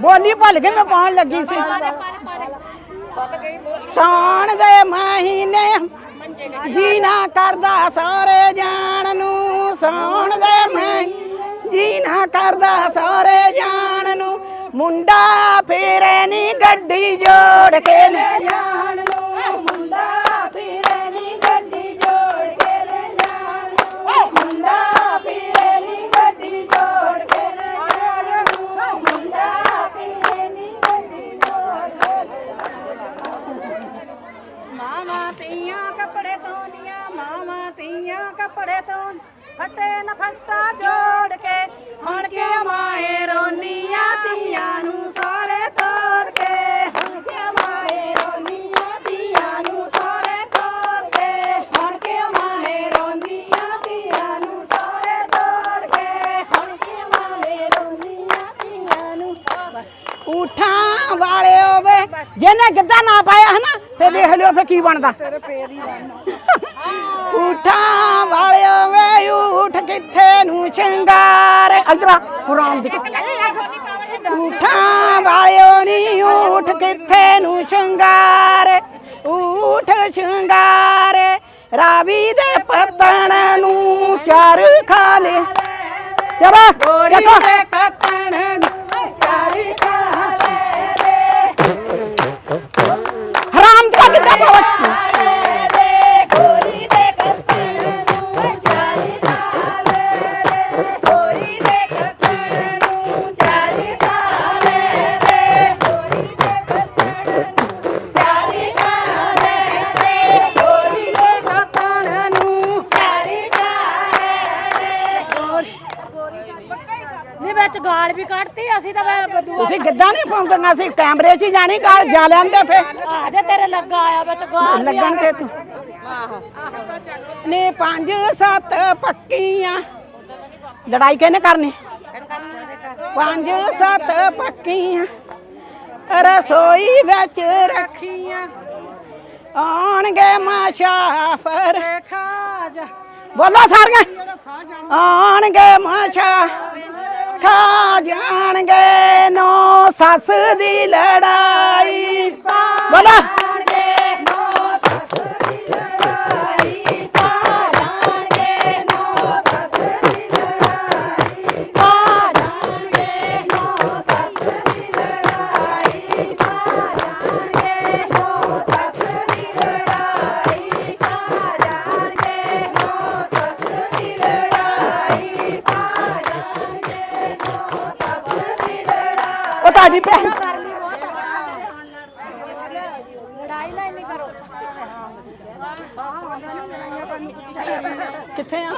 ਬੋਲੀ ਭੁੱਲ ਕੇ ਮੈਂ ਪਾਉਣ ਲੱਗੀ ਸੀ। ਸਾਉਣ ਦੇ ਮਹੀਨੇ ਜੀ ਨਾ ਕਰਦਾ ਸਾਰੇ ਜਾਣ ਨੂੰ। ਸਾਉਣ ਦੇ ਮਹੀਨੇ ਜੀ ਨਾ ਕਰਦਾ ਸਾਰੇ ਜਾਣ ਨੂੰ। ਮੁੰਡਾ ਫੇਰੇ ਨੀ ਗੱਡੀ ਜੋੜ ਕੇ ਲੈ ਜਾਣ ਨੂੰ। ਮੁੰਡਾ ਮਾਵਾਂ ਕੱਪੜੇ ਧੋਣ ਫੱਟੇ ਨਾ ਫੱਟਾ ਜੋੜ ਕੇ ਹੁਣ ਕਿ ਮਾਏ ਰੋਨੀਆਂ ਤੀਆਂ ਨੂੰ ਊਠਾਂ ਵਾਲੇ ਹੋਵੇ। ਜਿਹਨੇ ਗਿੱਧਾ ਨਾ ਪਾਇਆ ਹਨਾ ਫੇ ਦੇਖ ਲਿਓ ਫੇ ਕੀ ਬਣਦਾ। ਤੇਰੇ ਪੇਰ ਹੀ ਊਠਾਂ ਵਾਲੇ ਹੋਵੇ ਊਠ ਕਿੱਥੇ ਨੂੰ ਸ਼ਿੰਗਾਰ? ਅੰਦਰਾ ਕੁਰਾਨ ਦੀ ਊਠਾਂ ਵਾਲਿਓ ਨੀ ਊਠ ਕਿੱਥੇ ਨੂੰ ਸ਼ਿੰਗਾਰ? ਊਠ ਸ਼ਿੰਗਾਰ ਰਾਵੀ ਦੇ ਪਤਣ ਨੂੰ ਚਾਰ ਖਾ ਲੈ ਚਲੋ ਚੱਕੋ। ਕੱਟਣ ਚਾਰੀ ਵਿੱਚ ਗਾਲ ਵੀ ਕੱਢਤੀ ਅਸੀਂ ਤਾਂ ਬਦੂਆ ਤੁਸੀਂ ਕਿੱਦਾਂ ਨਹੀਂ ਪਾਉਂਦੀਆਂ ਸੀ ਕੈਮਰੇ 'ਚ ਹੀ ਜਾਣੀ ਗੱਲ ਜਾ ਲੈਂਦੇ ਫੇ ਆ ਜੇ ਤੇਰੇ ਲੱਗਾ ਆਇਆ ਵਿੱਚ ਗਾਲ ਵੀ ਲੱਗਣ ਤੇ। ਤੂੰ ਨੇ ਪੰਜ ਸੱਤ ਪੱਕੀਆਂ। ਲੜਾਈ ਕਿਹਨੇ ਕਰਨੀ? ਪੰਜ ਸੱਤ ਪੱਕੀਆਂ। ਰਸੋਈ ਵਿੱਚ ਰੱਖੀਆਂ। ਆਣਗੇ ਮਾਸ਼ਾਫਰ। ਖਾਜਾ। ਬੋਲੋ ਸਾਰੀਆਂ। ਆਣਗੇ ਮਾਸ਼ਾ ਖਾ ਜਾਣਗੇ ਨੋ ਸੱਸ ਦੀ ਲੜਾਈ। ਬੋਲੋ ਉਹ ਤੁਹਾਡੀ ਭੈਣ ਲੜਾਈ ਨਾ ਇੰਨੀ ਕਰੋ। ਕਿੱਥੇ ਆ?